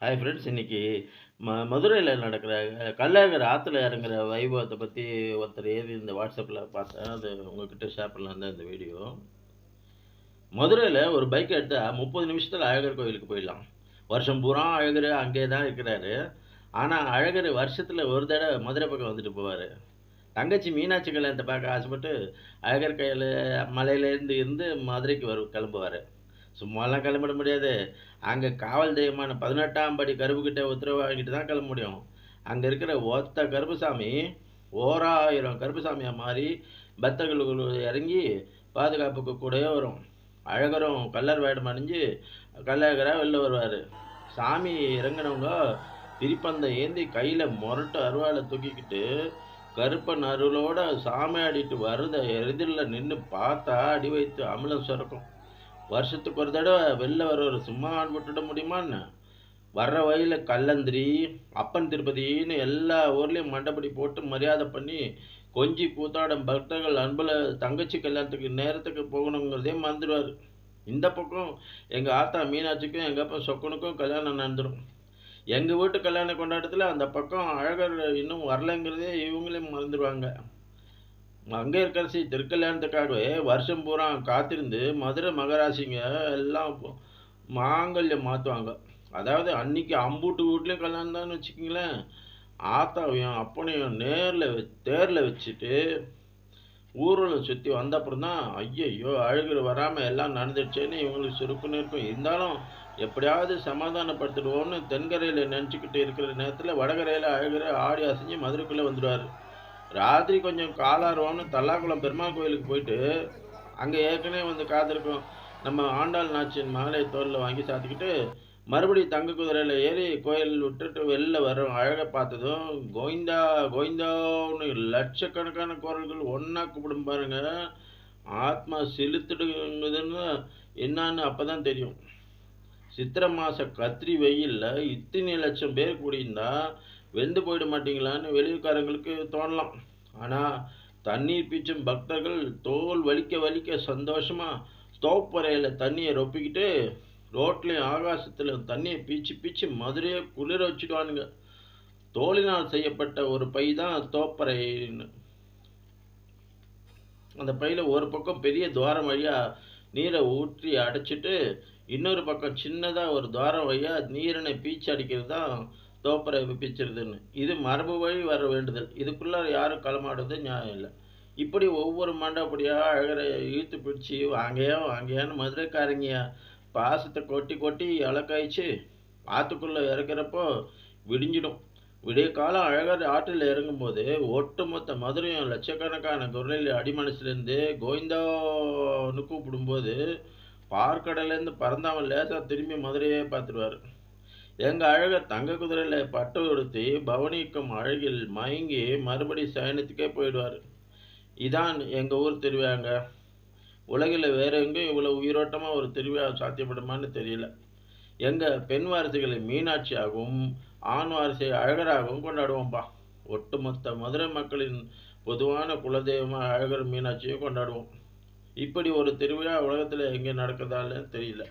Hi friends இன்றைக்கி ம மதுரையில் நடக்கிற அஹ், கள்ளழகர் ஆற்றுல இறங்குற வைபவத்தை பற்றி ஒருத்தர் ஏறி இந்த வாட்ஸ்அப்பில் பார்த்தேன். அது உங்கள்கிட்ட ஷேர் பண்ணலாம் தான் இந்த வீடியோ மதுரையில் ஒரு பைக் எடுத்தால் முப்பது நிமிஷத்தில் அழகர் கோயிலுக்கு போயிடலாம். வருஷம் பூரா அழகர் அங்கே தான் இருக்கிறாரு. ஆனால் அழகர் வருஷத்தில் ஒரு தடவை மதுரை பக்கம் வந்துட்டு போவார். தங்கச்சி மீனாட்சி கல்யாணத்தை பார்க்க ஆசைப்பட்டு அழகர் கையில் மலையிலேருந்து இருந்து மதுரைக்கு வரு கிளம்புவார். சும்மாலாம் கிளம்பிட முடியாது. அங்கே காவல் தெய்வமான பதினெட்டாம் படி கருப்புக்கிட்ட உத்தரவு வாங்கிட்டு தான் கிளம்ப முடியும். அங்கே இருக்கிற ஒத்த கருப்புசாமி ஓராயிரம் கருப்புசாமியாக மாறி பக்தர்களுக்கு இறங்கி பாதுகாப்புக்கு கூடவே வரும். அழகரும் கல்லர் வேடம் அணிஞ்சு கள்ளழகராக வெளில வருவார். சாமி இறங்கினவங்க திருப்பந்த ஏந்தி கையில் முரட்டு அருவாளை தூக்கிக்கிட்டு கருப்பன் அருளோட சாமி ஆடிட்டு வருத எதிரில் நின்று பார்த்தா அடி வைத்து அமிலம் சுரக்கும். வருஷத்துக்கு ஒரு தடவை வெளில வர்றவர் சும்மா விட்டுட முடியுமான்னு வர்ற வழியில் கல்லந்திரி அப்பன் திருப்பதின்னு எல்லா ஊர்லேயும் மண்டபடி போட்டு மரியாதை பண்ணி கொஞ்சி கூத்தாடும் பக்தர்கள் அன்பில் தங்கச்சி கல்யாணத்துக்கு நேரத்துக்கு போகணுங்கிறதே மறந்துடுவார். இந்த பக்கம் எங்கள் ஆத்தா மீனாட்சிக்கும் எங்கள் அப்பா சொக்கனுக்கும் கல்யாணம் நடந்துடும் எங்கள் வீட்டு கல்யாண கொண்டாட்டத்தில் அந்த பக்கம் அழகர் இன்னும் வரலைங்கிறதே இவங்களே மறந்துடுவாங்க. அங்கே இருக்கிறசி திருக்கல்யாணத்துக்காகவே வருஷம் பூரா காத்திருந்து மதுரை மகராசிங்க எல்லாம் மாங்கல்யம் மாற்றுவாங்க அதாவது அன்னைக்கு அம்பூட்டு வீட்லேயும் கல்யாணம் தான் வச்சுக்கிங்களேன். ஆத்தாவையும் அப்பனையும் நேரில் தேரில் வச்சுட்டு ஊரில் சுற்றி வந்தப்புறம் தான் ஐயையோ அழுகிற வராமல் எல்லாம் நடந்துடுச்சேன்னு இவங்களுக்கு சுருக்குன்னு இருக்கும். இருந்தாலும் எப்படியாவது சமாதானப்படுத்திடுவோம்னு தென்கரையில் நினச்சிக்கிட்டு இருக்கிற நேரத்தில் வடகரையில் அழுகிற ஆடி அசைஞ்சு மதுரைக்குள்ளே வந்துடுவார். ராத்திரி கொஞ்சம் காலாருவோம்னு தல்லாக்குளம் பெருமாள் கோயிலுக்கு போயிட்டு அங்கே ஏற்கனவே வந்து காத்திருக்கும். நம்ம ஆண்டாள் நாச்சின் மகளை தோலில் வாங்கி சாத்திக்கிட்டு மறுபடியும் தங்க குதிரையில் ஏறி கோயில் விட்டுட்டு வெளில வரோம் அழகை பார்த்ததும் கோவிந்தா கோவிந்தான்னு லட்சக்கணக்கான குரல்கள் ஒன்றா கூப்பிடும் பாருங்க. ஆத்மா செலுத்துடுங்குதுன்னு என்னான்னு அப்போ தான் தெரியும். சித்திரை மாத கத்திரி வெயிலில் இத்தனை லட்சம் பேர் கூடியிருந்தால் வெந்து போயிட மாட்டீங்களான்னு வெளியூர்காரங்களுக்கு தோணலாம். ஆனால் தண்ணீர் பீச்சும் பக்தர்கள் தோல் வலிக்க வலிக்க சந்தோஷமாக ஸ்டோப்பறையில் தண்ணியை ரொப்பிக்கிட்டு ரோட்லேயும் ஆகாசத்துலையும் தண்ணியை பீச்சு பீச்சு மதுரையை குளிர வச்சுக்குவானுங்க. தோலினால் செய்யப்பட்ட ஒரு பை தான் தோப்பறைன்னு அந்த பையில் ஒரு பக்கம் பெரிய துவாரம் வழியாக நீரை ஊற்றி அடைச்சிட்டு இன்னொரு பக்கம் சின்னதாக ஒரு துவாரம் வழியாக நீரினை பீச்சு அடிக்கிறது தான் தோப்பரை பிச்சிருதுன்னு இது மரபு வழி வர வேண்டுதல். இதுக்குள்ளே யாரும் களமாடுறது நியாயம் இல்லை. இப்படி ஒவ்வொரு மண்டபடியாக அழகரை இழுத்து பிடிச்சி வாங்கையா வாங்கையான்னு மதுரைக்காரங்க பாசத்தை கொட்டி கொட்டி இலக்காய்ச்சி. ஆற்றுக்குள்ளே இறக்குறப்போ விடிஞ்சிடும். விடிய காலம் அழகர் ஆற்றில் இறங்கும்போது ஒட்டுமொத்த மதுரையும் லட்சக்கணக்கான குரலில் அடிமனசுலேருந்து கோவிந்தான்னு கூப்பிடும்போது பார்க்கடலேருந்து பறந்தாமல் லேசாக திரும்பி மதுரையே பார்த்துருவார். எங்கள் அழகர் தங்க குதிரையில் பட்டு உடுத்தி பவனிக்கும் அழகில் மயங்கி மறுபடி சயனத்துக்கே போயிடுவார். இதான் எங்கள் ஊர் திருவிழாங்க. உலகில் வேற எங்கேயும் இவ்வளோ உயிரோட்டமாக ஒரு திருவிழா சாத்தியப்படுமான்னு தெரியல. எங்கள் பெண் வாரிசுகளை மீனாட்சியாகவும் ஆண் வாரிசை அழகராகவும் கொண்டாடுவோம்ப்பா ஒட்டுமொத்த மதுரை மக்களின் பொதுவான குலதெய்வமாக அழகர் மீனாட்சியை கொண்டாடுவோம். இப்படி ஒரு திருவிழா உலகத்தில் எங்கே நடக்குதான்னு தெரியல.